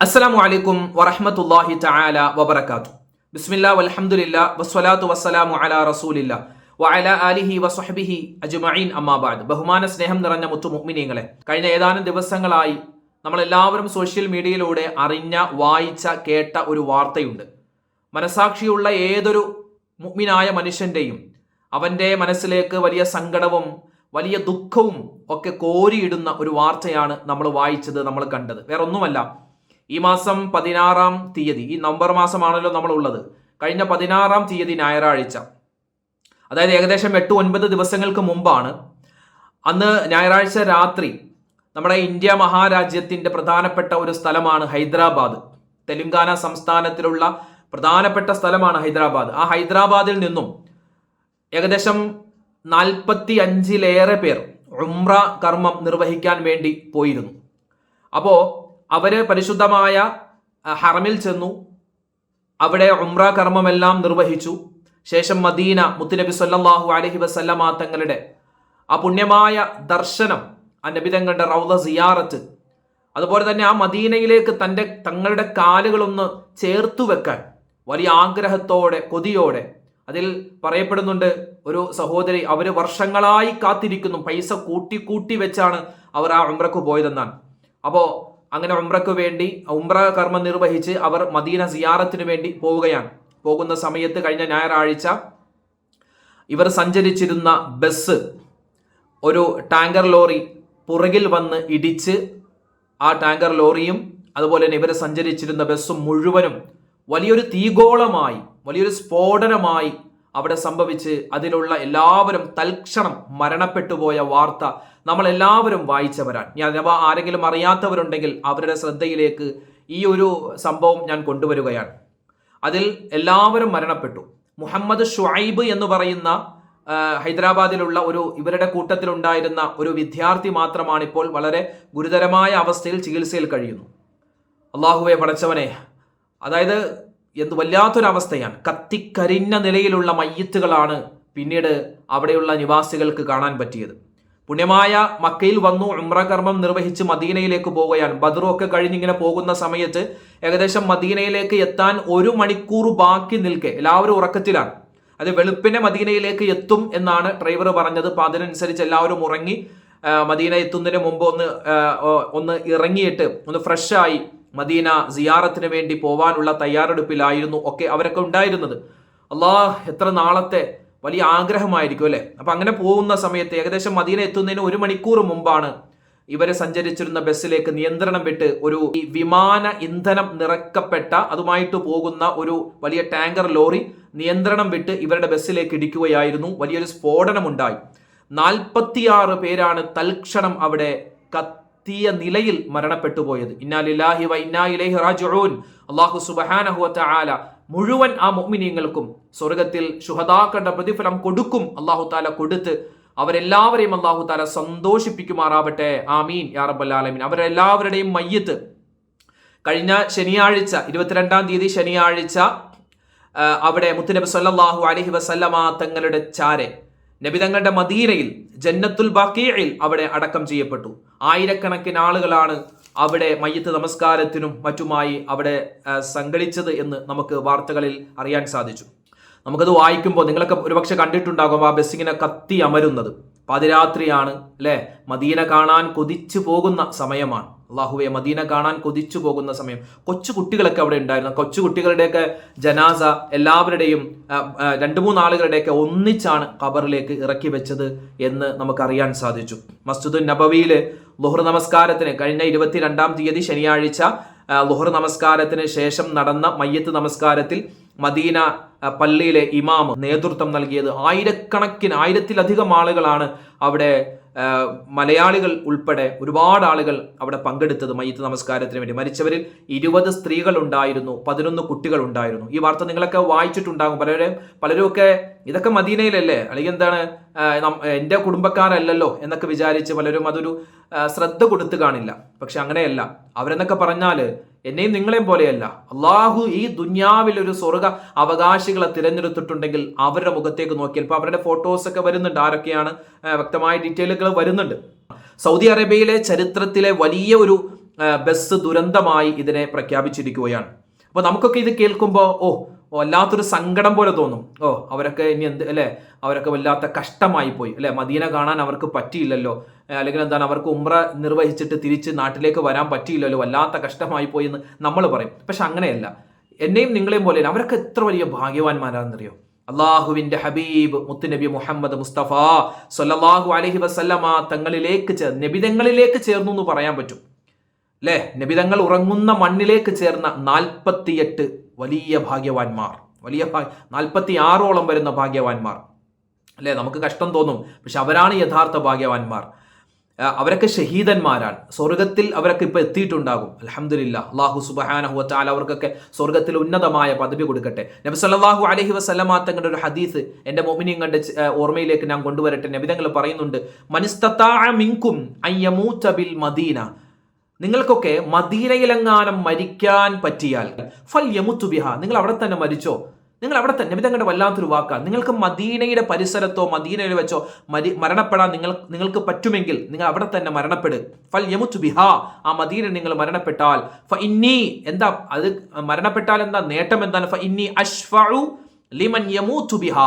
അസ്സലാമു അലൈക്കും വറഹ്മത്തുള്ളാഹി തആല വബറകാത്തു ബിസ്മില്ലാ വൽഹംദുലില്ലാ വസ്സലാത്തു വസ്സലാമു അലാ റസൂലില്ല വഅല ആലിഹി വസ്ഹബിഹി അജ്മഈൻ അമ്മാബാദ് ബഹുമാന സ്നേഹം നിറഞ്ഞ മുത്തു മുഅ്മിനീങ്ങളെ കഴിഞ്ഞ ഏതാനും ദിവസങ്ങളായി നമ്മൾ എല്ലാവരും സോഷ്യൽ മീഡിയയിലൂടെ അറിഞ്ഞ വായിച്ച കേട്ട ഒരു വാർത്തയുണ്ട്. മനസാക്ഷിയുള്ള ഏതൊരു മുഗ്മിനായ മനുഷ്യന്റെയും അവന്റെ മനസ്സിലേക്ക് വലിയ സങ്കടവും വലിയ ദുഃഖവും ഒക്കെ കോരിയിടുന്ന ഒരു വാർത്തയാണ് നമ്മൾ വായിച്ചത് നമ്മൾ കണ്ടത്. വേറെ ഒന്നുമല്ല ഈ മാസം പതിനാറാം തീയതി ഈ നവംബർ മാസമാണല്ലോ നമ്മൾ ഉള്ളത് കഴിഞ്ഞ പതിനാറാം തീയതി ഞായറാഴ്ച. അതായത് ഏകദേശം എട്ട് ഒൻപത് ദിവസങ്ങൾക്ക് മുമ്പാണ്. അന്ന് ഞായറാഴ്ച രാത്രി നമ്മുടെ ഇന്ത്യ മഹാരാജ്യത്തിന്റെ പ്രധാനപ്പെട്ട ഒരു സ്ഥലമാണ് ഹൈദരാബാദ്. തെലുങ്കാന സംസ്ഥാനത്തിലുള്ള പ്രധാനപ്പെട്ട സ്ഥലമാണ് ഹൈദരാബാദ്. ആ ഹൈദരാബാദിൽ നിന്നും ഏകദേശം നാൽപ്പത്തി അഞ്ചിലേറെ പേർ ഉംറ കർമ്മം നിർവഹിക്കാൻ വേണ്ടി പോയിരുന്നു. അപ്പോൾ അവർ പരിശുദ്ധമായ ഹറമിൽ ചെന്നു. അവിടെ ഉംറ കർമ്മമെല്ലാം നിർവഹിച്ചു. ശേഷം മദീന മുത്തുനബി സല്ലാഹു അലഹി വസല്ലമ തങ്ങളുടെ ആ പുണ്യമായ ദർശനം ആ നബി തങ്ങളുടെ റൗദ സിയാറത്ത്. അതുപോലെ തന്നെ ആ മദീനയിലേക്ക് തന്റെ തങ്ങളുടെ കാലുകളൊന്ന് ചേർത്തു വെക്കാൻ വലിയ ആഗ്രഹത്തോടെ കൊതിയോടെ. അതിൽ പറയപ്പെടുന്നുണ്ട് ഒരു സഹോദരി അവർ വർഷങ്ങളായി കാത്തിരിക്കുന്നു പൈസ കൂട്ടി കൂട്ടി വെച്ചാണ് അവർ ആ ഉംറക്ക് പോയതെന്നാണ്. അപ്പോൾ അങ്ങനെ ഉംറക്ക് വേണ്ടി ഉംറ കർമ്മം നിർവഹിച്ച് അവർ മദീന സിയാറത്തിന് വേണ്ടി പോവുകയാണ്. പോകുന്ന സമയത്ത് കഴിഞ്ഞ ഞായറാഴ്ച ഇവർ സഞ്ചരിച്ചിരുന്ന ബസ് ഒരു ടാങ്കർ ലോറി പുറകിൽ വന്ന് ഇടിച്ച് ആ ടാങ്കർ ലോറിയും അതുപോലെ തന്നെ ഇവർ സഞ്ചരിച്ചിരുന്ന ബസ്സും മുഴുവനും വലിയൊരു തീഗോളമായി വലിയൊരു സ്ഫോടനമായി അവിടെ സംഭവിച്ച് അതിലുള്ള എല്ലാവരും തൽക്ഷണം മരണപ്പെട്ടുപോയ വാർത്ത നമ്മളെല്ലാവരും വായിച്ചവരാണ്. ഞാൻ അഥവാ ആരെങ്കിലും അറിയാത്തവരുണ്ടെങ്കിൽ അവരുടെ ശ്രദ്ധയിലേക്ക് ഈ ഒരു സംഭവം ഞാൻ കൊണ്ടുവരികയാണ്. അതിൽ എല്ലാവരും മരണപ്പെട്ടു. മുഹമ്മദ് ഷുഐബ് എന്ന് പറയുന്ന ഹൈദരാബാദിലുള്ള ഒരു ഇവരുടെ കൂട്ടത്തിലുണ്ടായിരുന്ന ഒരു വിദ്യാർത്ഥി മാത്രമാണ് ഇപ്പോൾ വളരെ ഗുരുതരമായ അവസ്ഥയിൽ ചികിത്സയിൽ കഴിയുന്നു. അള്ളാഹുവെ പടച്ചവനെ അതായത് എന്ത് വല്ലാത്തൊരവസ്ഥയാണ്. കത്തിക്കരിഞ്ഞ നിലയിലുള്ള മയ്യത്തുകളാണ് പിന്നീട് അവിടെയുള്ള നിവാസികൾക്ക് കാണാൻ പറ്റിയത്. പുണ്യമായ മക്കയിൽ വന്നു ഉമ്രകർമ്മം കർമ്മം നിർവഹിച്ച് മദീനയിലേക്ക് പോവുകയാണ്. ബദറൊക്കെ കഴിഞ്ഞിങ്ങനെ പോകുന്ന സമയത്ത് ഏകദേശം മദീനയിലേക്ക് എത്താൻ ഒരു മണിക്കൂർ ബാക്കി നിൽക്കെ. എല്ലാവരും ഉറക്കത്തിലാണ്. അത് വെളുപ്പിനെ മദീനയിലേക്ക് എത്തും എന്നാണ് ഡ്രൈവർ പറഞ്ഞത്. അപ്പൊ അതിനനുസരിച്ച് എല്ലാവരും ഉറങ്ങി മദീന എത്തുന്നതിന് മുമ്പ് ഒന്ന് ഒന്ന് ഇറങ്ങിയിട്ട് ഒന്ന് ഫ്രഷായി മദീന സിയാറത്തിന് വേണ്ടി പോവാനുള്ള തയ്യാറെടുപ്പിലായിരുന്നു ഒക്കെ അവരൊക്കെ ഉണ്ടായിരുന്നത്. അള്ളാഹ് എത്ര നാളത്തെ വലിയ ആഗ്രഹമായിരിക്കും അല്ലേ? അപ്പൊ അങ്ങനെ പോകുന്ന സമയത്ത് ഏകദേശം മദീന എത്തുന്നതിന് ഒരു മണിക്കൂർ മുമ്പാണ് ഇവരെ സഞ്ചരിച്ചിരുന്ന ബസ്സിലേക്ക് നിയന്ത്രണം വിട്ട് ഒരു വിമാന ഇന്ധനം നിറക്കപ്പെട്ട അതുമായിട്ട് പോകുന്ന ഒരു വലിയ ടാങ്കർ ലോറി നിയന്ത്രണം വിട്ട് ഇവരുടെ ബസ്സിലേക്ക് ഇടിക്കുകയായിരുന്നു. വലിയൊരു സ്ഫോടനമുണ്ടായി. നാൽപ്പത്തിയാറ് പേരാണ് തൽക്ഷണം അവിടെ കത്തിയ നിലയിൽ മരണപ്പെട്ടു പോയത് ഇന്നാലില്ലാഹി വ അല്ലാഹു സുബ്ഹാനഹു തആല മുഴുവൻ ആ മുഅ്മിനീങ്ങൾക്കും സ്വർഗത്തിൽ ശുഹദാക്കളുടെ പ്രതിഫലം കൊടുക്കും അള്ളാഹു താല കൊടുത്ത് അവരെല്ലാവരെയും അള്ളാഹു താല സന്തോഷിപ്പിക്കുമാറാവട്ടെ. ആമീൻ. യാ റബ്ബൽ ആലമീൻ. അവരെല്ലാവരുടെയും മയ്യത്ത് കഴിഞ്ഞ ശനിയാഴ്ച ഇരുപത്തിരണ്ടാം തീയതി ശനിയാഴ്ച അവിടെ മുത്തുനബി സല്ലാഹു അലഹി വസല്ലമ തങ്ങളുടെ ചാരെ നബി തങ്ങളുടെ മദീനയിൽ ജന്നത്തുൽ ബക്കീയിൽ അവിടെ അടക്കം ചെയ്യപ്പെട്ടു. ആയിരക്കണക്കിന് ആളുകളാണ് അവിടെ മയ്യത്ത് നമസ്കാരത്തിനും മറ്റുമായി അവിടെ സംഘടിച്ചത് എന്ന് നമുക്ക് വാർത്തകളിൽ അറിയാൻ സാധിച്ചു. നമുക്കത് വായിക്കുമ്പോൾ നിങ്ങളൊക്കെ ഒരുപക്ഷെ കണ്ടിട്ടുണ്ടാകും ആ ബസ്സിങ്ങനെ കത്തി അമരുന്നത്. പാതിരാത്രിയാണ് അല്ലെ മദീന കാണാൻ കൊതിച്ചു പോകുന്ന സമയമാണ്. അള്ളാഹുവെ മദീന കാണാൻ കൊതിച്ചു പോകുന്ന സമയം. കൊച്ചു കുട്ടികളൊക്കെ അവിടെ ഉണ്ടായിരുന്നു. കൊച്ചു കുട്ടികളുടെയൊക്കെ ജനാസ എല്ലാവരുടെയും രണ്ടു മൂന്നാളുകളുടെയൊക്കെ ഒന്നിച്ചാണ് ഖബറിലേക്ക് ഇറക്കി വെച്ചത് എന്ന് നമുക്കറിയാൻ സാധിച്ചു. മസ്ജിദുൻ നബവിയിൽ ലുഹർ നമസ്കാരത്തിന് കഴിഞ്ഞ ഇരുപത്തിരണ്ടാം തീയതി ശനിയാഴ്ച ലുഹർ നമസ്കാരത്തിന് ശേഷം നടന്ന മയ്യത്ത് നമസ്കാരത്തിൽ മദീന പള്ളിയിലെ ഇമാം നേതൃത്വം നൽകിയത്. ആയിരക്കണക്കിന് ആയിരത്തിലധികം ആളുകളാണ് അവിടെ മലയാളികൾ ഉൾപ്പെടെ ഒരുപാട് ആളുകൾ അവിടെ പങ്കെടുത്തത് മയ്യത്ത് നമസ്കാരത്തിന് വേണ്ടി. മരിച്ചവരിൽ ഇരുപത് സ്ത്രീകൾ ഉണ്ടായിരുന്നു പതിനൊന്ന് കുട്ടികൾ ഉണ്ടായിരുന്നു. ഈ വാർത്ത നിങ്ങളൊക്കെ വായിച്ചിട്ടുണ്ടാകും. പലരും പലരും ഒക്കെ ഇതൊക്കെ മദീനയിലല്ലേ? അല്ലെങ്കിൽ എന്താണ് എന്റെ കുടുംബക്കാരല്ലല്ലോ എന്നൊക്കെ വിചാരിച്ച് പലരും അതൊരു ശ്രദ്ധ കൊടുത്തു കാണില്ല. പക്ഷെ അങ്ങനെയല്ല. അവരെന്നൊക്കെ പറഞ്ഞാൽ എന്നെയും നിങ്ങളെയും പോലെയല്ല. അള്ളാഹു ഈ ദുന്യാവിൽ ഒരു സ്വർഗ അവകാശികളെ തിരഞ്ഞെടുത്തിട്ടുണ്ടെങ്കിൽ അവരുടെ മുഖത്തേക്ക് നോക്കിയാൽ ഇപ്പൊ അവരുടെ ഫോട്ടോസൊക്കെ വരുന്നുണ്ട്. ആരൊക്കെയാണ് വ്യക്തമായ ഡീറ്റെയിലുകൾ വരുന്നുണ്ട്. സൗദി അറേബ്യയിലെ ചരിത്രത്തിലെ വലിയ ഒരു ബസ് ദുരന്തമായി ഇതിനെ പ്രഖ്യാപിച്ചിരിക്കുകയാണ്. അപ്പോൾ നമുക്കൊക്കെ ഇത് കേൾക്കുമ്പോൾ ഓ വല്ലാത്തൊരു സങ്കടം പോലെ തോന്നും. ഓ അവരൊക്കെ ഇനി എന്ത് അല്ലേ? അവരൊക്കെ വല്ലാത്ത കഷ്ടമായി പോയി അല്ലേ? മദീന കാണാൻ അവർക്ക് പറ്റിയില്ലല്ലോ. അല്ലെങ്കിൽ എന്താണ് അവർക്ക് ഉമ്ര നിർവഹിച്ചിട്ട് തിരിച്ച് നാട്ടിലേക്ക് വരാൻ പറ്റിയില്ലല്ലോ. വല്ലാത്ത കഷ്ടമായി പോയി എന്ന് നമ്മൾ പറയും. പക്ഷെ അങ്ങനെയല്ല. എന്നെയും നിങ്ങളെയും പോലെ അവരൊക്കെ എത്ര വലിയ ഭാഗ്യവാന്മാരാണെന്നറിയോ? അള്ളാഹുവിന്റെ ഹബീബ് മുത്തുനബി മുഹമ്മദ് മുസ്തഫ സൊല്ലാഹു അലഹി വസല്ലമ തങ്ങളിലേക്ക് ചേർ നബിതങ്ങളിലേക്ക് ചേർന്നു എന്ന് പറയാൻ പറ്റും. അല്ലേ? നബിതങ്ങൾ ഉറങ്ങുന്ന മണ്ണിലേക്ക് ചേർന്ന നാൽപ്പത്തിയെട്ട് വലിയ ഭാഗ്യവാന്മാർ. വലിയ നാൽപ്പത്തി ആറോളം വരുന്ന ഭാഗ്യവാന്മാർ. അല്ലേ? നമുക്ക് കഷ്ടം തോന്നും. പക്ഷെ അവരാണ് യഥാർത്ഥ ഭാഗ്യവാന്മാർ. അവരൊക്കെ ഷഹീദന്മാരാണ്. സ്വർഗത്തിൽ അവരൊക്കെ ഇപ്പൊ എത്തിയിട്ടുണ്ടാകും. അലഹമില്ല അള്ളാഹു താല അവർക്കൊക്കെ സ്വർഗത്തിൽ ഉന്നതമായ പദവി കൊടുക്കട്ടെ. നബി സല്ലല്ലാഹു അലൈഹി വസല്ലമ തങ്ങളുടെ ഒരു ഹദീസ് എന്റെ മോമിനിയങ്ങളുടെ ഓർമ്മയിലേക്ക് ഞാൻ കൊണ്ടുവരട്ടെ. നബിതങ്ങൾ പറയുന്നുണ്ട് മനിസ്തത്താഅ മിൻകും അൻ ബിൽ മദീന. നിങ്ങൾക്കൊക്കെ മദീനയിലെങ്ങാനും മരിക്കാൻ പറ്റിയാൽ ഫൽ യമുത്തു ബിഹ നിങ്ങൾ അവിടെ തന്നെ മരിച്ചോ? നിങ്ങൾ അവിടെ തന്നെ നബിതങ്ങളുടെ വല്ലാത്തൊരു വാക്കാണ്. നിങ്ങൾക്ക് മദീനയുടെ പരിസരത്തോ മദീനയിൽ വെച്ചോ മരി മരണപ്പെടാൻ നിങ്ങൾ നിങ്ങൾക്ക് പറ്റുമെങ്കിൽ നിങ്ങൾ അവിടെ തന്നെ മരണപ്പെട്. ഫൽ യമുത്തു ബിഹ ആ മദീന നിങ്ങൾ മരണപ്പെട്ടാൽ ഫ ഇന്നി എന്താ അത് മരണപ്പെട്ടാൽ എന്താ നേട്ടം എന്താണ്? ഫ ഇന്നി അഷ്ഫഉ ലിമൻ യമൂത്തു ബിഹ.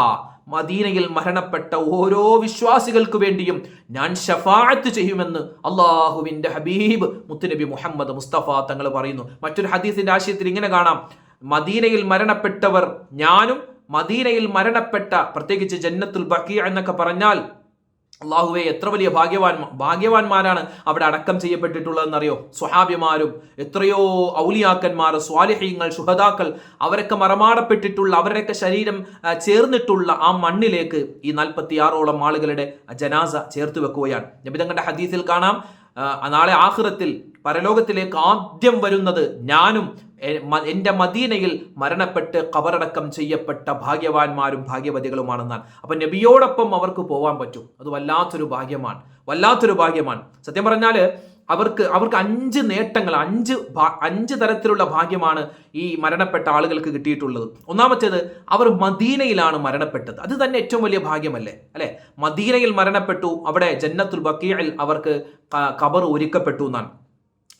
മദീനയിൽ മരണപ്പെട്ട ഓരോ വിശ്വാസികൾക്ക് വേണ്ടിയും ഞാൻ ഷഫാഅത്ത് ചെയ്യുമെന്ന് അള്ളാഹുവിന്റെ ഹബീബ് മുത്തുനബി മുഹമ്മദ് മുസ്തഫ തങ്ങൾ പറയുന്നു. മറ്റൊരു ഹദീസിന്റെ ആശയത്തിൽ ഇങ്ങനെ കാണാം. മദീനയിൽ മരണപ്പെട്ടവർ ഞാനും മദീനയിൽ മരണപ്പെട്ട പ്രത്യേകിച്ച് ജന്നത്തുൽ ബക്കിയ എന്നൊക്കെ പറഞ്ഞാൽ അള്ളാഹുവെ എത്ര വലിയ ഭാഗ്യവാൻ ഭാഗ്യവാന്മാരാണ് അവിടെ അടക്കം ചെയ്യപ്പെട്ടിട്ടുള്ളതെന്നറിയോ? സ്വഹാബ്യമാരും എത്രയോ ഔലിയാക്കന്മാർ സ്വാലിഹ്യങ്ങൾ ശുഹദാക്കൾ അവരൊക്കെ മറമാടപ്പെട്ടിട്ടുള്ള അവരുടെയൊക്കെ ശരീരം ചേർന്നിട്ടുള്ള ആ മണ്ണിലേക്ക് ഈ നാൽപ്പത്തി ആറോളം ആളുകളുടെ ജനാസ ചേർത്ത് വെക്കുകയാണ്. നബിതങ്ങളുടെ ഹദീസിൽ കാണാം നാളെ ആഹ്റത്തിൽ പരലോകത്തിലേക്ക് ആദ്യം വരുന്നത് ഞാനും എന്റെ മദീനയിൽ മരണപ്പെട്ട് കബറടക്കം ചെയ്യപ്പെട്ട ഭാഗ്യവാന്മാരും ഭാഗ്യവതികളുമാണെന്നാണ്. അപ്പം നബിയോടൊപ്പം അവർക്ക് പോകാൻ പറ്റും. അത് വല്ലാത്തൊരു ഭാഗ്യമാണ്. വല്ലാത്തൊരു ഭാഗ്യമാണ്. സത്യം പറഞ്ഞാൽ അവർക്ക് അവർക്ക് അഞ്ച് നേട്ടങ്ങൾ അഞ്ച് അഞ്ച് തരത്തിലുള്ള ഭാഗ്യമാണ് ഈ മരണപ്പെട്ട ആളുകൾക്ക് കിട്ടിയിട്ടുള്ളത്. ഒന്നാമത്തേത് അവർ മദീനയിലാണ് മരണപ്പെട്ടത്. അത് തന്നെ ഏറ്റവും വലിയ ഭാഗ്യമല്ലേ? അല്ലെ? മദീനയിൽ മരണപ്പെട്ടു. അവിടെ ജന്നത്തുൽ ബക്കീയിൽ അവർക്ക് കബർ ഒരുക്കപ്പെട്ടു എന്നാണ്.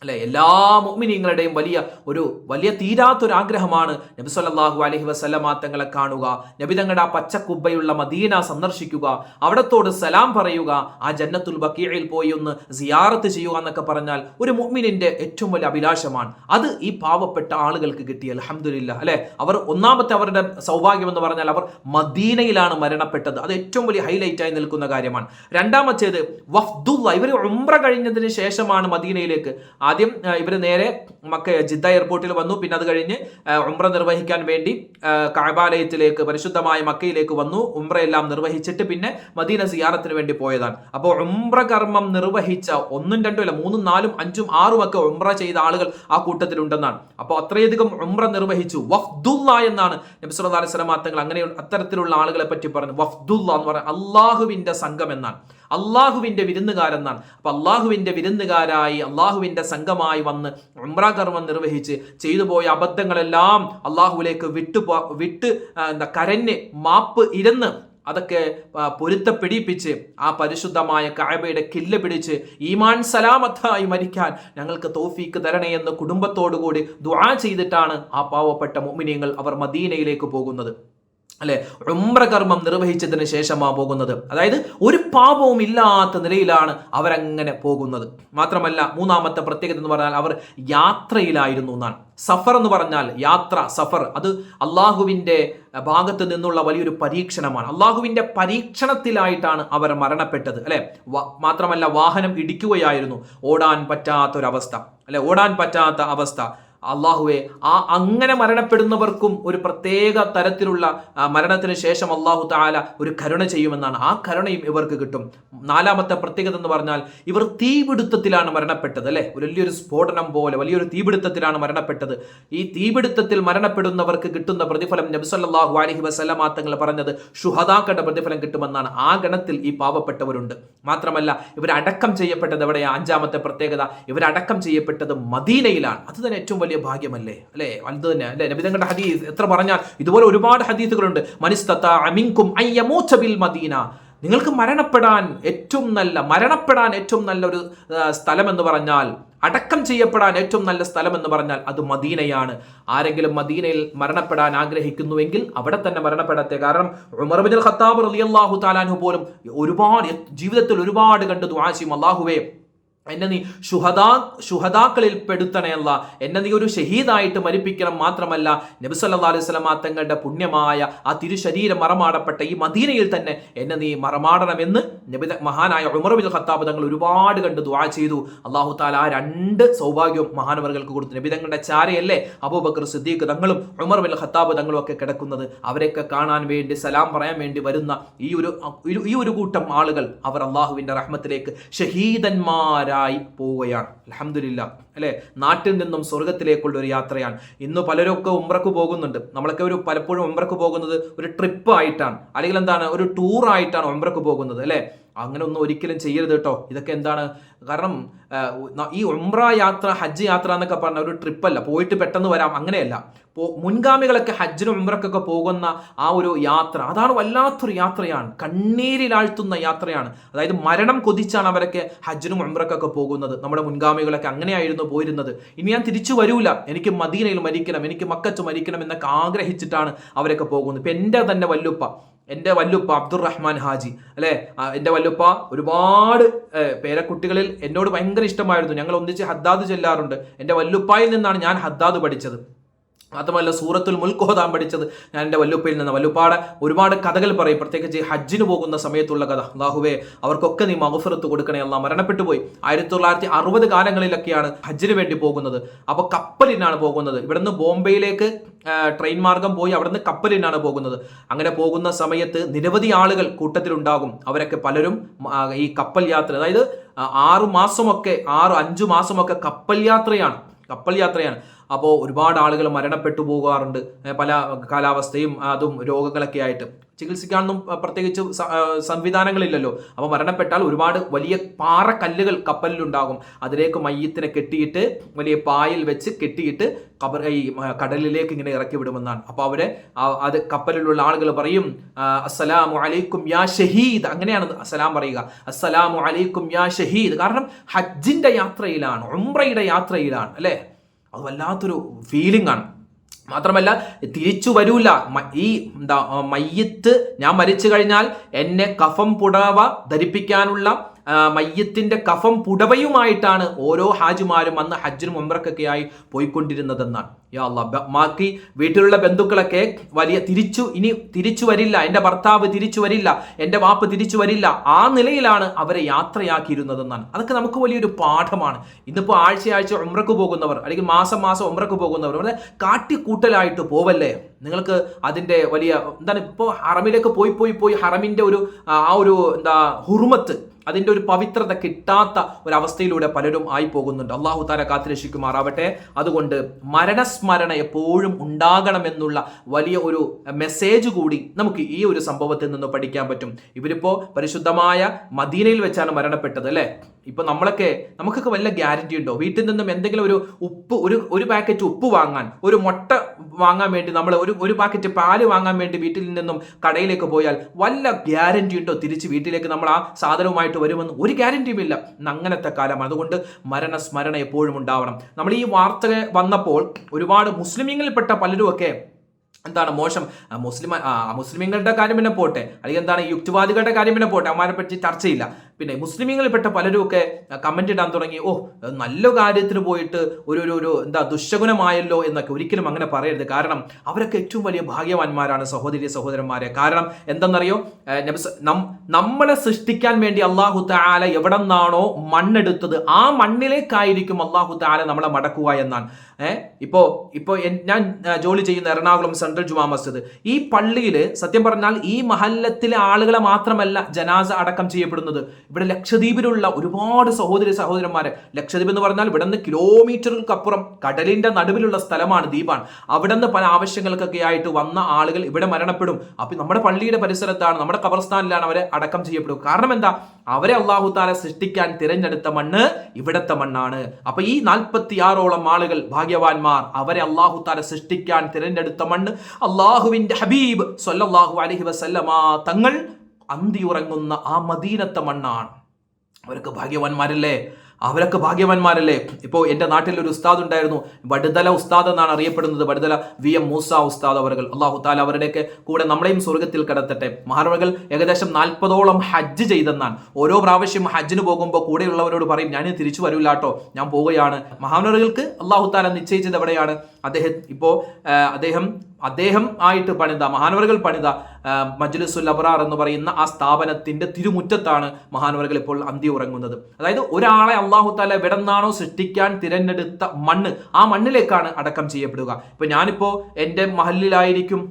അല്ലെ? എല്ലാ മുഅ്മിനീങ്ങളുടെയും വലിയ ഒരു വലിയ തീരാത്തൊരു ആഗ്രഹമാണ് നബി സല്ലല്ലാഹു അലഹി വസല്ലമ തങ്ങളെ കാണുക നബി തങ്ങളുടെ ആ പച്ചക്കുബ്ബയുള്ള മദീന സന്ദർശിക്കുക അവിടത്തോട് സലാം പറയുക ആ ജന്നത്തുൽ ബക്കീഴിൽ പോയി ഒന്ന് സിയാറത്ത് ചെയ്യുക എന്നൊക്കെ പറഞ്ഞാൽ ഒരു മുഅ്മിനിന്റെ ഏറ്റവും വലിയ അഭിലാഷമാണ്. അത് ഈ പാവപ്പെട്ട ആളുകൾക്ക് കിട്ടി അൽഹംദുലില്ലാ അല്ലെ? അവർ ഒന്നാമത്തെ അവരുടെ സൗഭാഗ്യം എന്ന് പറഞ്ഞാൽ അവർ മദീനയിലാണ് മരണപ്പെട്ടത്. അത് ഏറ്റവും വലിയ ഹൈലൈറ്റ് ആയി നിൽക്കുന്ന കാര്യമാണ്. രണ്ടാമത്തേത് വഫ്ദുല്ല ഇവർ ഉംറ കഴിഞ്ഞതിന് ശേഷമാണ് മദീനയിലേക്ക്. ആദ്യം ഇവർ നേരെ മക്ക ജിദ്ദ എയർപോർട്ടിൽ വന്നു. പിന്നെ അത് കഴിഞ്ഞ് ഉംറ നിർവഹിക്കാൻ വേണ്ടി കാബാലയത്തിലേക്ക് പരിശുദ്ധമായ മക്കയിലേക്ക് വന്നു. ഉംറ എല്ലാം നിർവഹിച്ചിട്ട് പിന്നെ മദീന സിയാറത്തിന് വേണ്ടി പോയതാണ്. അപ്പോൾ ഉംറ കർമ്മം നിർവഹിച്ച ഒന്നും രണ്ടും അല്ല മൂന്നും നാലും അഞ്ചും ആറും ഒക്കെ ഉംറ ചെയ്ത ആളുകൾ ആ കൂട്ടത്തിലുണ്ടെന്നാണ്. അപ്പോൾ അത്രയധികം ഉംറ നിർവഹിച്ചു. വഫ്ദുല്ല എന്നാണ് നബി സല്ലല്ലാഹു അലൈഹി വസല്ലം തങ്ങൾ അങ്ങനെ അത്തരത്തിലുള്ള ആളുകളെ പറ്റി പറഞ്ഞു വഫ്ദുല്ല എന്ന് പറഞ്ഞാൽ അള്ളാഹുവിന്റെ സംഘം എന്നാണ്. അള്ളാഹുവിന്റെ വിരുന്നുകാരെന്നാണ്. അപ്പം അള്ളാഹുവിന്റെ വിരുന്നുകാരായി അള്ളാഹുവിന്റെ സംഘമായി വന്ന് ഉംറ നിർവഹിച്ച് ചെയ്തു പോയ അബദ്ധങ്ങളെല്ലാം അള്ളാഹുവിലേക്ക് വിട്ടു വിട്ട് എന്താ കരഞ്ഞ് മാപ്പ് ഇരുന്ന് അതൊക്കെ പൊരുത്ത പൊരുത്തപ്പെടിപ്പിച്ച് ആ പരിശുദ്ധമായ കായബയുടെ കില്ല പിടിച്ച് ഈമാൻ സലാമത്തായി മരിക്കാൻ ഞങ്ങൾക്ക് തോഫീക്ക് തരണേ എന്ന് കുടുംബത്തോടുകൂടി ദുആ ചെയ്തിട്ടാണ് ആ പാവപ്പെട്ട മുഅ്മിനീങ്ങൾ അവർ മദീനയിലേക്ക് പോകുന്നത്. അല്ലെ? ഉംറകർമ്മം നിർവഹിച്ചതിന് ശേഷമാണ് പോകുന്നത്. അതായത് ഒരു പാപവും ഇല്ലാത്ത നിലയിലാണ് അവരങ്ങനെ പോകുന്നത്. മാത്രമല്ല മൂന്നാമത്തെ പ്രത്യേകത എന്ന് പറഞ്ഞാൽ അവർ യാത്രയിലായിരുന്നു എന്നാണ്. സഫർ എന്ന് പറഞ്ഞാൽ യാത്ര സഫർ. അത് അള്ളാഹുവിന്റെ ഭാഗത്ത് നിന്നുള്ള വലിയൊരു പരീക്ഷണമാണ്. അള്ളാഹുവിന്റെ പരീക്ഷണത്തിലായിട്ടാണ് അവർ മരണപ്പെട്ടത് അല്ലെ? മാത്രമല്ല വാഹനം ഇടിക്കുകയായിരുന്നു. ഓടാൻ പറ്റാത്തൊരവസ്ഥ അല്ലെ? ഓടാൻ പറ്റാത്ത അവസ്ഥ. അള്ളാഹുവെ ആ അങ്ങനെ മരണപ്പെടുന്നവർക്കും ഒരു പ്രത്യേക തരത്തിലുള്ള മരണത്തിന് ശേഷം അള്ളാഹു താല ഒരു കരുണ ചെയ്യുമെന്നാണ്. ആ കരുണയും ഇവർക്ക് കിട്ടും. നാലാമത്തെ പ്രത്യേകത എന്ന് പറഞ്ഞാൽ ഇവർ തീപിടുത്തത്തിലാണ് മരണപ്പെട്ടത് അല്ലെ? വലിയൊരു സ്ഫോടനം പോലെ വലിയൊരു തീപിടുത്തത്തിലാണ് മരണപ്പെട്ടത്. ഈ തീപിടുത്തത്തിൽ മരണപ്പെടുന്നവർക്ക് കിട്ടുന്ന പ്രതിഫലം നബ്സല്ലാഹു അലഹി വസല്ലമാ തങ്ങൾ പറഞ്ഞത് ഷുഹദാക്കളുടെ പ്രതിഫലം കിട്ടുമെന്നാണ്. ആ ഗണത്തിൽ ഈ പാവപ്പെട്ടവരുണ്ട്. മാത്രമല്ല ഇവരടക്കം ചെയ്യപ്പെട്ടത് എവിടെയാണ് അഞ്ചാമത്തെ പ്രത്യേകത ഇവരടക്കം ചെയ്യപ്പെട്ടത് മദീനയിലാണ്. അത് തന്നെ ഏറ്റവും വലിയ ഭാഗ്യമല്ലേ? അല്ലേ? വലുത് തന്നെ. അല്ലേ? നബിതങ്ങളുടെ ഹദീസ് എത്ര പറഞ്ഞാൽ ഇതുപോലെ ഒരുപാട് ഹദീസുകളുണ്ട്. മനിസ്തത്ത അമിങ്കും അയ്യമൂച്ച ബിൽ മദീന. നിങ്ങൾക്ക് മരണപ്പെടാൻ ഏറ്റവും നല്ല മരണപ്പെടാൻ ഏറ്റവും നല്ല ഒരു സ്ഥലം എന്ന് പറഞ്ഞാൽ അടക്കം ചെയ്യപ്പെടാൻ ഏറ്റവും നല്ല സ്ഥലം എന്ന് പറഞ്ഞാൽ അത് മദീനയാണ്. ആരെങ്കിലും മദീനയിൽ മരണപ്പെടാൻ ആഗ്രഹിക്കുന്നുവെങ്കിൽ അവിടെ തന്നെ മരണപ്പെടട്ടെ. കാരണം ഉമർ ബിൻ ഖത്താബ് റളിയല്ലാഹു താലാൻഹു പോലും ഒരുപാട് ജീവിതത്തിൽ ഒരുപാട് കണ്ടു ദുആശിയും അള്ളാഹുവേ എന്നെ നീ ഷുഹദാ ഷുഹദാക്കളിൽ പെടുത്തണയല്ല എന്നെ നീ ഒരു ഷഹീദായിട്ട് മരിപ്പിക്കണം മാത്രമല്ല നബി സല്ലാ അലൈഹി തങ്ങളുടെ പുണ്യമായ ആ തിരുശരീരം മറമാടപ്പെട്ട ഈ മദീനയിൽ തന്നെ എന്നെ നീ മറമാടണമെന്ന് നബി മഹാനായ ഉമർ ബിൻ ഖത്താബ് തങ്ങൾ ഒരുപാട് കണ്ട് ദുആ ചെയ്തു. അള്ളാഹു താല ആ രണ്ട് സൗഭാഗ്യവും മഹാനവർക്ക് കൊടുത്തു. നബി തങ്ങളുടെ ചാരയല്ലേ? അബൂബക്കർ സിദ്ദീഖ് തങ്ങളും ഉമർ ബിൻ ഖത്താബ് തങ്ങളും ഒക്കെ കിടക്കുന്നത്. അവരെയൊക്കെ കാണാൻ വേണ്ടി സലാം പറയാൻ വേണ്ടി വരുന്ന ഈ ഒരു ഈ ഒരു കൂട്ടം ആളുകൾ അവർ അള്ളാഹുവിന്റെ റഹ്മത്തിലേക്ക് ഷഹീദന്മാർ ആയി പോവുകയാണ്. അലഹമില്ല അല്ലേ? നാട്ടിൽ നിന്നും സ്വർഗത്തിലേക്കുള്ള ഒരു യാത്രയാണ്. ഇന്ന് പലരൊക്കെ ഉമ്രക്ക് പോകുന്നുണ്ട്. നമ്മളൊക്കെ ഒരു പലപ്പോഴും ഉമ്രക്ക് പോകുന്നത് ഒരു ട്രിപ്പ് ആയിട്ടാണ്. അല്ലെങ്കിൽ എന്താണ്? ഒരു ടൂർ ആയിട്ടാണ് ഉമ്രക്ക് പോകുന്നത്. അല്ലെ? അങ്ങനെ ഒന്നും ഒരിക്കലും ചെയ്യരുത് കേട്ടോ ഇതൊക്കെ എന്താണ്? കാരണം ഈ ഉംറ യാത്ര ഹജ്ജ് യാത്ര എന്നൊക്കെ പറഞ്ഞ ഒരു ട്രിപ്പല്ല. പോയിട്ട് പെട്ടെന്ന് വരാം. അങ്ങനെയല്ല. മുൻഗാമികളൊക്കെ ഹജ്ജിനും ഉംറക്കൊക്കെ പോകുന്ന ആ ഒരു യാത്ര അതാണ് വല്ലാത്തൊരു യാത്രയാണ്. കണ്ണീരിലാഴ്ത്തുന്ന യാത്രയാണ്. അതായത് മരണം കൊതിച്ചാണ് അവരൊക്കെ ഹജ്ജിനും ഉംറക്കൊക്കെ പോകുന്നത്. നമ്മുടെ മുൻഗാമികളൊക്കെ അങ്ങനെയായിരുന്നു പോയിരുന്നത്. ഇനി ഞാൻ തിരിച്ചു വരൂല. എനിക്ക് മദീനയിൽ മരിക്കണം എനിക്ക് മക്കത്ത് മരിക്കണം എന്നൊക്കെ ആഗ്രഹിച്ചിട്ടാണ് അവരൊക്കെ പോകുന്നത്. ഇപ്പം എന്റെ തന്നെ വല്ലുപ്പ എന്റെ വല്ലുപ്പ അബ്ദുറഹ്മാൻ ഹാജി അല്ലേ? എന്റെ വല്ലുപ്പ ഒരുപാട് പേരക്കുട്ടികളിൽ എന്നോട് ഭയങ്കര ഇഷ്ടമായിരുന്നു. ഞങ്ങൾ ഒന്നിച്ച് ഹദ്ദാദ് ചെല്ലാറുണ്ട്. എന്റെ വല്ലുപ്പായിൽ നിന്നാണ് ഞാൻ ഹദ്ദാദ് പഠിച്ചത്. മാത്രമല്ല സൂറത്തുൽ മുൽക്ക് ഓതാൻ പഠിച്ചത് ഞാൻ എന്റെ വല്ലുപ്പയിൽ നിന്ന്. വല്ലുപ്പാട് ഒരുപാട് കഥകൾ പറയും. പ്രത്യേകിച്ച് ഹജ്ജിന് പോകുന്ന സമയത്തുള്ള കഥ. അള്ളാഹുവേ അവർക്കൊക്കെ നീ മഹഫുറത്ത് കൊടുക്കണേ. അല്ല മരണപ്പെട്ടു പോയി. ആയിരത്തി തൊള്ളായിരത്തി അറുപത് കാലങ്ങളിലൊക്കെയാണ് ഹജ്ജിന് വേണ്ടി പോകുന്നത്. അപ്പോൾ കപ്പലിനാണ് പോകുന്നത്. ഇവിടുന്ന് ബോംബെയിലേക്ക് ട്രെയിൻ മാർഗം പോയി അവിടുന്ന് കപ്പലിനാണ് പോകുന്നത്. അങ്ങനെ പോകുന്ന സമയത്ത് നിരവധി ആളുകൾ കൂട്ടത്തിലുണ്ടാകും. അവരൊക്കെ പലരും ഈ കപ്പൽ യാത്ര അതായത് ആറു മാസമൊക്കെ ആറ് അഞ്ചു മാസമൊക്കെ കപ്പൽ യാത്രയാണ്. കപ്പൽ യാത്രയാണ്. അപ്പോൾ ഒരുപാട് ആളുകൾ മരണപ്പെട്ടു പോകാറുണ്ട്. പല കാലാവസ്ഥയും അതും രോഗങ്ങളൊക്കെ ആയിട്ട്. ചികിത്സിക്കാനൊന്നും പ്രത്യേകിച്ച് സംവിധാനങ്ങളില്ലല്ലോ. അപ്പോൾ മരണപ്പെട്ടാൽ ഒരുപാട് വലിയ പാറക്കല്ലുകൾ കപ്പലിലുണ്ടാകും. അതിലേക്ക് മയ്യത്തിനെ കെട്ടിയിട്ട് വലിയ പായിൽ വെച്ച് കെട്ടിയിട്ട് കബർ ഈ കടലിലേക്ക് ഇങ്ങനെ ഇറക്കി വിടുമെന്നാണ്. അപ്പോൾ അവരെ അത് കപ്പലിലുള്ള ആളുകൾ പറയും അസ്സലാമു അലൈക്കും യാ ഷഹീദ്. അങ്ങനെയാണ് അസ്സലാം പറയുക. അസ്സലാമു അലൈക്കും യാ ഷഹീദ്. കാരണം ഹജ്ജിന്റെ യാത്രയിലാണ് ഉംറയുടെ യാത്രയിലാണ് അല്ലേ? അത് വല്ലാത്തൊരു ഫീലിംഗ് ആണ്. മാത്രമല്ല തിരിച്ചു വരൂല. ഈ എന്താ മയ്യത്ത് ഞാൻ മരിച്ചു കഴിഞ്ഞാൽ എന്നെ കഫം പുടവ ധരിപ്പിക്കാനുള്ള മയ്യത്തിന്റെ കഫം പുടവയുമായിട്ടാണ് ഓരോ ഹാജിമാരും അന്ന് ഹജ്ജിനും ഉമ്രക്കൊക്കെയായി പോയിക്കൊണ്ടിരുന്നതെന്നാണ്. യാ മാക്കി വീട്ടിലുള്ള ബന്ധുക്കളൊക്കെ വലിയ തിരിച്ചു ഇനി തിരിച്ചു വരില്ല എന്റെ ഭർത്താവ് തിരിച്ചു വരില്ല എന്റെ വാപ്പ് തിരിച്ചു വരില്ല ആ നിലയിലാണ് അവരെ യാത്രയാക്കിയിരുന്നതെന്നാണ്. അതൊക്കെ നമുക്ക് വലിയൊരു പാഠമാണ്. ഇന്നിപ്പോൾ ആഴ്ച ആഴ്ച ഉമ്രക്ക് പോകുന്നവർ അല്ലെങ്കിൽ മാസം മാസം ഉമ്രക്ക് പോകുന്നവർ അവരെ കാട്ടിക്കൂട്ടലായിട്ട് പോവല്ലേ? നിങ്ങൾക്ക് അതിന്റെ വലിയ എന്താണ് ഇപ്പോൾ ഹറമിലേക്ക് പോയി പോയി പോയി ഹറമിന്റെ ഒരു ആ ഒരു എന്താ ഹുറുമത്ത് അതിന്റെ ഒരു പവിത്രത കിട്ടാത്ത ഒരവസ്ഥയിലൂടെ പലരും ആയി പോകുന്നുണ്ട് അള്ളാഹു താര കാത്തിരക്ഷിക്കുമാറാവട്ടെ. അതുകൊണ്ട് മരണസ്മരണ എപ്പോഴും ഉണ്ടാകണമെന്നുള്ള വലിയ ഒരു മെസ്സേജ് കൂടി നമുക്ക് ഈ ഒരു സംഭവത്തിൽ നിന്ന് പഠിക്കാൻ പറ്റും. ഇവരിപ്പോ പരിശുദ്ധമായ മദീനയിൽ വെച്ചാണ് മരണപ്പെട്ടത് അല്ലേ? ഇപ്പൊ നമ്മളൊക്കെ നമുക്കൊക്കെ വല്ല ഗ്യാരണ്ടി ഉണ്ടോ? വീട്ടിൽ നിന്നും എന്തെങ്കിലും ഒരു ഉപ്പ് ഒരു ഒരു പാക്കറ്റ് ഉപ്പ് വാങ്ങാൻ ഒരു മുട്ട വാങ്ങാൻ വേണ്ടി നമ്മൾ ഒരു ഒരു പാക്കറ്റ് പാൽ വാങ്ങാൻ വേണ്ടി വീട്ടിൽ നിന്നും കടയിലേക്ക് പോയാൽ വല്ല ഗ്യാരണ്ടി ഉണ്ടോ? തിരിച്ച് വീട്ടിലേക്ക് നമ്മൾ ആ സാധനവുമായിട്ട് വരുമെന്ന് ഒരു ഗ്യാരണ്ടിയും ഇല്ല. അങ്ങനത്തെ കാലം അതുകൊണ്ട് മരണസ്മരണ എപ്പോഴും ഉണ്ടാവണം. നമ്മൾ ഈ വാർത്ത വന്നപ്പോൾ ഒരുപാട് മുസ്ലിമീങ്ങളിൽപ്പെട്ട പലരുമൊക്കെ എന്താണ് മോശം മുസ്ലിം മുസ്ലിമീങ്ങളുടെ കാര്യം പിന്നെ പോട്ടെ. അല്ലെങ്കിൽ എന്താണ് യുക്തിവാദികളുടെ കാര്യം പിന്നെ പോട്ടെ. അവന്മാരെ പറ്റി ചർച്ചയില്ല. പിന്നെ മുസ്ലിമീങ്ങളിൽപ്പെട്ട പലരും ഒക്കെ കമന്റ് ഇടാൻ തുടങ്ങി ഓ നല്ല കാര്യത്തിന് പോയിട്ട് ഒരു ഒരു ഒരു എന്താ ദുശ്ശകുനമായല്ലോ എന്നൊക്കെ ഒരിക്കലും അങ്ങനെ പറയരുത്. കാരണം അവരൊക്കെ ഏറ്റവും വലിയ ഭാഗ്യവാന്മാരാണ് സഹോദരി സഹോദരന്മാരെ. കാരണം എന്തെന്നറിയോ? നമ്മളെ സൃഷ്ടിക്കാൻ വേണ്ടി അള്ളാഹു താല എവിടെ നിന്നാണോ മണ്ണെടുത്തത് ആ മണ്ണിലേക്കായിരിക്കും അള്ളാഹു താല നമ്മളെ മടക്കുക എന്നാണ്. ഏഹ് ഇപ്പോ ഇപ്പോ ഞാൻ ജോലി ചെയ്യുന്ന എറണാകുളം സെൻട്രൽ ജുമാ മസ്ജിദ്. ഈ പള്ളിയിൽ സത്യം പറഞ്ഞാൽ ഈ മഹല്ലത്തിലെ ആളുകളെ മാത്രമല്ല ജനാസ അടക്കം ചെയ്യപ്പെടുന്നത്. ഇവിടെ ലക്ഷദ്വീപിലുള്ള ഒരുപാട് സഹോദരി സഹോദരന്മാരെ ലക്ഷദ്വീപ് എന്ന് പറഞ്ഞാൽ ഇവിടെ നിന്ന് കിലോമീറ്ററുകൾക്കപ്പുറം കടലിന്റെ നടുവിലുള്ള സ്ഥലമാണ് ദ്വീപാണ്. അവിടെ നിന്ന് പല ആവശ്യങ്ങൾക്കൊക്കെ ആയിട്ട് വന്ന ആളുകൾ ഇവിടെ മരണപ്പെടും. അപ്പൊ നമ്മുടെ പള്ളിയുടെ പരിസരത്താണ് നമ്മുടെ കബർസ്ഥാനിലാണ് അവരെ അടക്കം ചെയ്യപ്പെടും കാരണം എന്താ? അവരെ അള്ളാഹു താല സൃഷ്ടിക്കാൻ തിരഞ്ഞെടുത്ത മണ്ണ് ഇവിടത്തെ മണ്ണാണ്. അപ്പൊ ഈ നാൽപ്പത്തി ആറോളം ആളുകൾ ഭാഗ്യവാന്മാർ അവരെ അള്ളാഹു താല സൃഷ്ടിക്കാൻ തിരഞ്ഞെടുത്ത മണ്ണ് അള്ളാഹുവിന്റെ ഹബീബ് സൊല്ലാഹു അലഹി വസല്ലമ തങ്ങൾ അന്തിയുറങ്ങുന്ന ആ മദീനത്തെ മണ്ണാണ്. അവരൊക്കെ ഭാഗ്യവാന്മാരല്ലേ? അവരൊക്കെ ഭാഗ്യവാന്മാരല്ലേ? ഇപ്പോൾ എന്റെ നാട്ടിൽ ഒരു ഉസ്താദ് ഉണ്ടായിരുന്നു. വടുതല ഉസ്താദ് എന്നാണ് അറിയപ്പെടുന്നത്. വടുതല വി എം മൂസ ഉസ്താദ് അവർ അള്ളാഹു താല അവരുടെയൊക്കെ കൂടെ നമ്മളെയും സ്വർഗത്തിൽ കടത്തട്ടെ. മഹാനവകൾ ഏകദേശം നാൽപ്പതോളം ഹജ്ജ് ചെയ്തെന്നാണ്. ഓരോ പ്രാവശ്യം ഹജ്ജിന് പോകുമ്പോൾ കൂടെയുള്ളവരോട് പറയും ഞാൻ തിരിച്ചു വരില്ലാട്ടോ ഞാൻ പോവുകയാണ്. മഹാനവറുകൾക്ക് അള്ളാഹു താല നിശ്ചയിച്ചത് എവിടെയാണ്? അദ്ദേഹം ഇപ്പോൾ അദ്ദേഹം അദ്ദേഹം ആയിട്ട് പണിത മഹാനവറുകൾ പണിത മജ്ലിസുൽ അബ്രാർ എന്ന് പറയുന്ന ആ സ്ഥാപനത്തിന്റെ തിരുമുറ്റത്താണ് മഹാനവറുകൾ ഇപ്പോൾ അന്തി ഉറങ്ങുന്നത്. അതായത് ഒരാളെ അള്ളാഹു താല എവിടെ നിന്നാണോ സൃഷ്ടിക്കാൻ തിരഞ്ഞെടുത്ത മണ്ണ് ആ മണ്ണിലേക്കാണ് അടക്കം ചെയ്യപ്പെടുക. ഇപ്പൊ ഞാനിപ്പോ എന്റെ മഹലിലായിരിക്കും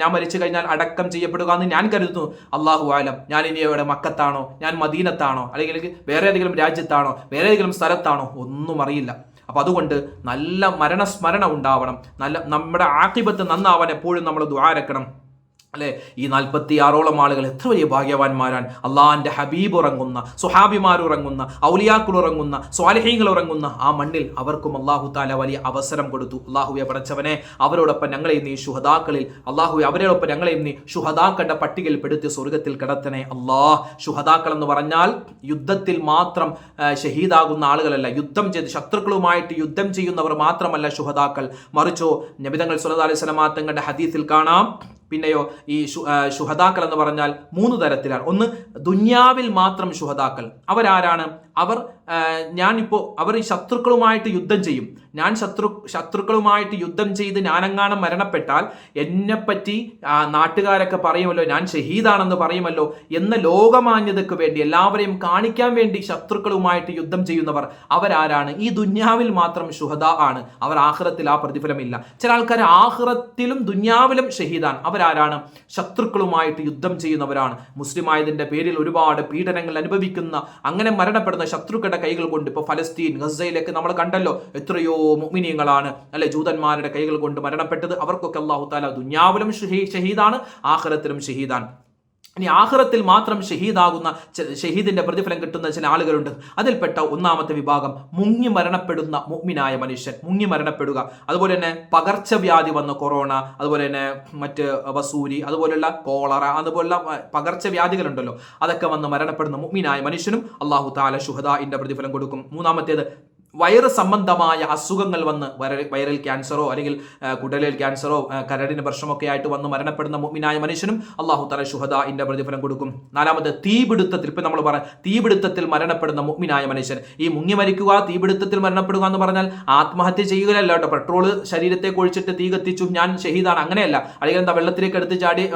ഞാൻ മരിച്ചു കഴിഞ്ഞാൽ അടക്കം ചെയ്യപ്പെടുക എന്ന് ഞാൻ കരുതുന്നു. അള്ളാഹു ആലം ഞാൻ ഇനി എവിടെ മക്കത്താണോ ഞാൻ മദീനത്താണോ അല്ലെങ്കിൽ വേറെ ഏതെങ്കിലും രാജ്യത്താണോ വേറെ ഏതെങ്കിലും സ്ഥലത്താണോ ഒന്നും അറിയില്ല. അപ്പൊ അതുകൊണ്ട് നല്ല മരണസ്മരണ ഉണ്ടാവണം. നല്ല നമ്മുടെ ആക്കിപത്ത് നന്നാവാൻ എപ്പോഴും നമ്മൾ ദ്വാരക്കണം. അല്ലെ? ഈ നാൽപ്പത്തി ആറോളം ആളുകൾ എത്ര വലിയ ഭാഗ്യവാന്മാരാണ്. അള്ളാഹാന്റെ ഹബീബ് ഉറങ്ങുന്ന സുഹാബിമാർ ഉറങ്ങുന്ന ഔലിയാക്കൾ ഉറങ്ങുന്ന സ്വാലിഹീങ്ങൾ ഉറങ്ങുന്ന ആ മണ്ണിൽ അവർക്കും അള്ളാഹു താല വലിയ അവസരം കൊടുത്തു. അള്ളാഹുവെ പടച്ചവനെ അവരോടൊപ്പം ഞങ്ങളെയും നീ ശുഹദാക്കളിൽ അള്ളാഹുവെ അവരോടൊപ്പം ഞങ്ങളെയും നീ ഷുഹദാക്കളുടെ പട്ടികയിൽ പെടുത്തി സ്വർഗത്തിൽ കിടത്തനെ അള്ളാഹ് ഷുഹദാക്കൾ എന്ന് പറഞ്ഞാൽ യുദ്ധത്തിൽ മാത്രം ഷഹീദാകുന്ന ആളുകളല്ല. യുദ്ധം ചെയ്ത് ശത്രുക്കളുമായിട്ട് യുദ്ധം ചെയ്യുന്നവർ മാത്രമല്ല ഷുഹദാക്കൾ മറിച്ചോ നബിതങ്ങൾ സുലതാ അലൈഹി സ്വലമാ ഹദീസിൽ കാണാം. പിന്നെയോ ഈ ശുഹദാക്കൾ എന്ന് പറഞ്ഞാൽ മൂന്ന് തരത്തിലാണ്. ഒന്ന് ദുന്യാവിൽ മാത്രം ശുഹദാക്കൾ. അവരാരാണ്? അവർ ഞാനിപ്പോൾ അവർ ഈ ശത്രുക്കളുമായിട്ട് യുദ്ധം ചെയ്യും. ഞാൻ ശത്രു ശത്രുക്കളുമായിട്ട് യുദ്ധം ചെയ്ത് ഞാനെങ്ങാനും മരണപ്പെട്ടാൽ എന്നെപ്പറ്റി നാട്ടുകാരൊക്കെ പറയുമല്ലോ ഞാൻ ഷഹീദാണെന്ന് പറയുമല്ലോ എന്ന ലോകമാന്യതയ്ക്ക് വേണ്ടി എല്ലാവരെയും കാണിക്കാൻ വേണ്ടി ശത്രുക്കളുമായിട്ട് യുദ്ധം ചെയ്യുന്നവർ അവരാരാണ്? ഈ ദുന്യാവിൽ മാത്രം ശുഹദ ആണ്. അവർ ആഹ്റത്തിൽ ആ പ്രതിഫലമില്ല. ചില ആൾക്കാർ ആഹ്റത്തിലും ദുന്യാവിലും ഷഹീദാണ്. അവരാരാണ്? ശത്രുക്കളുമായിട്ട് യുദ്ധം ചെയ്യുന്നവരാണ്. മുസ്ലിം ആയതിന്റെ പേരിൽ ഒരുപാട് പീഡനങ്ങൾ അനുഭവിക്കുന്ന അങ്ങനെ മരണപ്പെടുന്ന ശത്രുക്കളുടെ കൈകൾ കൊണ്ട് ഇപ്പോൾ ഫലസ്തീൻ ഗസയിലേക്ക് നമ്മൾ കണ്ടല്ലോ എത്രയോ മുമിനിയങ്ങളാണ് അല്ലെ ജൂതന്മാരുടെ കൈകൾ കൊണ്ട് മരണപ്പെട്ടത്. അവർക്കൊക്കെ അള്ളാഹു താല ദുന്യാവിലും ഷഹീദാണ് ആഹ്റത്തിലും ഷഹീദാൻ ഇനി ആഹ്റത്തിൽ മാത്രം ഷഹീദാകുന്ന ഷഹീദിന്റെ പ്രതിഫലം കിട്ടുന്ന ചില ആളുകളുണ്ട്. അതിൽപ്പെട്ട ഒന്നാമത്തെ വിഭാഗം മുങ്ങി മരണപ്പെടുന്ന മുഗ്മിനായ മനുഷ്യൻ. മുങ്ങി മരണപ്പെടുക. അതുപോലെ തന്നെ പകർച്ചവ്യാധി വന്ന കൊറോണ അതുപോലെ തന്നെ മറ്റ് വസൂരി അതുപോലെയുള്ള കോളറ അതുപോലുള്ള പകർച്ചവ്യാധികളുണ്ടല്ലോ. അതൊക്കെ വന്ന് മരണപ്പെടുന്ന മുഗ്മിനായ മനുഷ്യനും അള്ളാഹു താല ഷുഹദ ഇന്റെ പ്രതിഫലം കൊടുക്കും. മൂന്നാമത്തേത് വയറ് സംബന്ധമായ അസുഖങ്ങൾ വന്ന് വൈറൽ ക്യാൻസറോ അല്ലെങ്കിൽ കുടലിൽ ക്യാൻസറോ കരടിന് പ്രശ്നമൊക്കെ ആയിട്ട് വന്ന് മരണപ്പെടുന്ന മുമ്മിനായ മനുഷ്യനും അള്ളാഹു തല ഷുഹദ ഇന്റെ പ്രതിഫലം കൊടുക്കും. നാലാമത് തീപിടുത്തത്തിൽ ഇപ്പം നമ്മൾ പറയാം തീപിടുത്തത്തിൽ മരണപ്പെടുന്ന മുഗ്മിനായ മനുഷ്യൻ. ഈ മുങ്ങി മരിക്കുക തീപിടുത്തത്തിൽ മരണപ്പെടുക എന്ന് പറഞ്ഞാൽ ആത്മഹത്യ ചെയ്യുകയല്ല കേട്ടോ. പെട്രോൾ ശരീരത്തെ കൊഴിച്ചിട്ട് തീ കത്തിച്ചു ഞാൻ ഷഹീദാണ്. അങ്ങനെയല്ല. അല്ലെങ്കിൽ എന്താ വെള്ളത്തിലേക്ക് എടുത്ത് ചാടി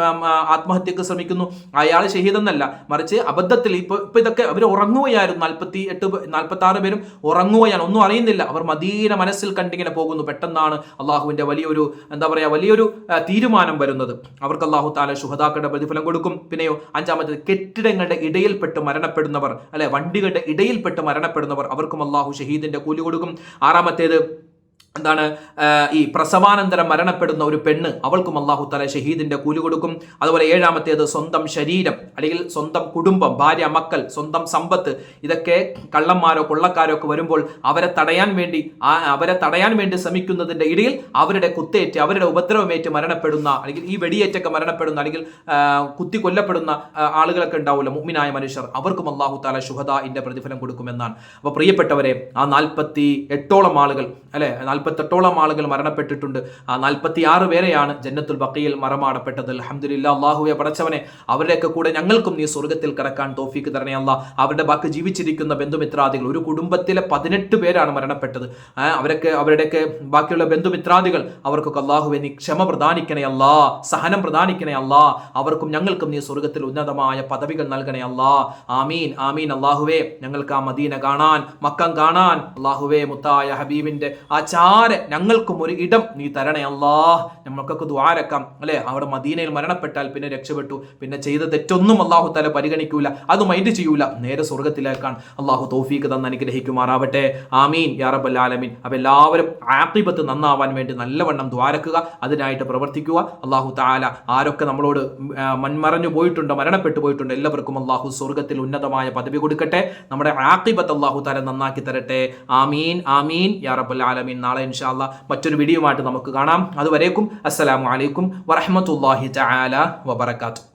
ആത്മഹത്യക്ക് ശ്രമിക്കുന്നു. അയാൾ ഷഹീദെന്നല്ല. മറിച്ച് അബദ്ധത്തിൽ ഇപ്പൊ ഇപ്പൊ ഇതൊക്കെ അവർ ഉറങ്ങുകയായിരുന്നു. നാൽപ്പത്തി എട്ട് നാൽപ്പത്തി ആറ് പേരും ഉറങ്ങുകയാണ്. ഒന്നും അറിയുന്നില്ല. അവർ മദീന മനസ്സിൽ കണ്ടിങ്ങനെ പോകുന്നു. പെട്ടെന്നാണ് അള്ളാഹുവിന്റെ വലിയൊരു എന്താ പറയുക വലിയൊരു തീരുമാനം വരുന്നത്. അവർക്ക് അള്ളാഹു താല ശുഹദാക്കളുടെ പ്രതിഫലം കൊടുക്കും. പിന്നെയോ അഞ്ചാമത്തേത് കെട്ടിടങ്ങളുടെ ഇടയിൽപ്പെട്ട് മരണപ്പെടുന്നവർ അല്ലെ വണ്ടികളുടെ ഇടയിൽപ്പെട്ട് മരണപ്പെടുന്നവർ അവർക്കും അള്ളാഹു ഷഹീദിന്റെ കൂലി കൊടുക്കും. ആറാമത്തേത് എന്താണ് ഈ പ്രസവാനന്തരം മരണപ്പെടുന്ന ഒരു പെണ്ണ് അവൾക്കും അള്ളാഹു തല ഷഹീദിന്റെ കൂലി കൊടുക്കും. അതുപോലെ ഏഴാമത്തേത് സ്വന്തം ശരീരം അല്ലെങ്കിൽ സ്വന്തം കുടുംബം ഭാര്യ മക്കൾ സ്വന്തം സമ്പത്ത് ഇതൊക്കെ കള്ളന്മാരോ കൊള്ളക്കാരോ ഒക്കെ വരുമ്പോൾ അവരെ തടയാൻ വേണ്ടി അവരെ തടയാൻ വേണ്ടി ശ്രമിക്കുന്നതിന്റെ ഇടയിൽ അവരുടെ കുത്തേറ്റ് അവരുടെ ഉപദ്രവമേറ്റ് മരണപ്പെടുന്ന അല്ലെങ്കിൽ ഈ വെടിയേറ്റൊക്കെ മരണപ്പെടുന്ന അല്ലെങ്കിൽ കുത്തി കൊല്ലപ്പെടുന്ന ആളുകളൊക്കെ ഉണ്ടാവില്ല മുമ്മിനായ മനുഷ്യർ. അവർക്കും അള്ളാഹു താല ഷുഹദ പ്രതിഫലം കൊടുക്കുമെന്നാണ്. അപ്പോൾ പ്രിയപ്പെട്ടവരെ ആ നാൽപ്പത്തി എട്ടോളം ആളുകൾ അല്ലെ നാൽപ്പത്തെട്ടോളം ആളുകൾ മരണപ്പെട്ടിട്ടുണ്ട്. ആ നാൽപ്പത്തി ആറ് പേരെയാണ് ജന്നത്തുൽ ബക്കയിൽ മറമാടപ്പെട്ടത് അലഹമില്ല അള്ളാഹുവെ പടച്ചവനെ അവരുടെയൊക്കെ കൂടെ ഞങ്ങൾക്കും നീ സ്വർഗത്തിൽ കിടക്കാൻ തോഫിക്ക് തരണേ അല്ല. അവരുടെ ബാക്കി ജീവിച്ചിരിക്കുന്ന ബന്ധുമിത്രാദികൾ ഒരു കുടുംബത്തിലെ പതിനെട്ട് പേരാണ് മരണപ്പെട്ടത്. അവരൊക്കെ അവരുടെയൊക്കെ ബാക്കിയുള്ള ബന്ധുമിത്രാദികൾ അവർക്കൊക്കെ അള്ളാഹുവെ നീ ക്ഷമ പ്രദാനിക്കണേ അല്ലാ സഹനം പ്രദാനിക്കണേ അല്ലാ. അവർക്കും ഞങ്ങൾക്കും നീ സ്വർഗത്തിൽ ഉന്നതമായ പദവികൾ നൽകണേ അല്ലാ. ആമീൻ ആമീൻ അള്ളാഹുവേ ഞങ്ങൾക്ക് ആ മദീന കാണാൻ മക്കം കാണാൻ അള്ളാഹുവേ മുത്തായ ഹബീബിന്റെ ആ ചാ ആരെ ഞങ്ങൾക്കും ഒരു ഇടം നീ തരണേ അല്ലാ നമ്മൾക്കൊക്കെ ദ്വാരക്കാം അല്ലെ? അവിടെ മദീനയിൽ മരണപ്പെട്ടാൽ പിന്നെ രക്ഷപ്പെട്ടു. പിന്നെ ചെയ്ത തെറ്റൊന്നും അള്ളാഹു തല പരിഗണിക്കൂല. അത് മൈൻഡ് ചെയ്യൂല. നേരെ സ്വർഗത്തിലേക്കാണ് അള്ളാഹു തോഫീക്ക് തന്ന് അനുഗ്രഹിക്കുമാറാവട്ടെ. ആമീൻ. യാറബൽ ആലമീൻ. അപ്പൊ എല്ലാവരും ആക്കിബത്ത് നന്നാവാൻ വേണ്ടി നല്ലവണ്ണം ദ്വാരക്കുക അതിനായിട്ട് പ്രവർത്തിക്കുക. അള്ളാഹു താല ആരൊക്കെ നമ്മളോട് മൺമറഞ്ഞു പോയിട്ടുണ്ടോ മരണപ്പെട്ടു പോയിട്ടുണ്ട് എല്ലാവർക്കും അള്ളാഹു സ്വർഗത്തിൽ ഉന്നതമായ പദവി കൊടുക്കട്ടെ. നമ്മുടെ ആക്കിബത്ത് അള്ളാഹു താല നന്നാക്കി തരട്ടെ. ആമീൻ. ആമീൻ. യാറബൽ ആലമീൻ. നാളെ ഇൻഷാല്ല മറ്റൊരു വീഡിയോ ആയിട്ട് നമുക്ക് കാണാം. അതുവരേക്കും അസ്സലാമു അലൈക്കും വറഹമത്തല്ലാഹി തആല വബറകാതുഹു.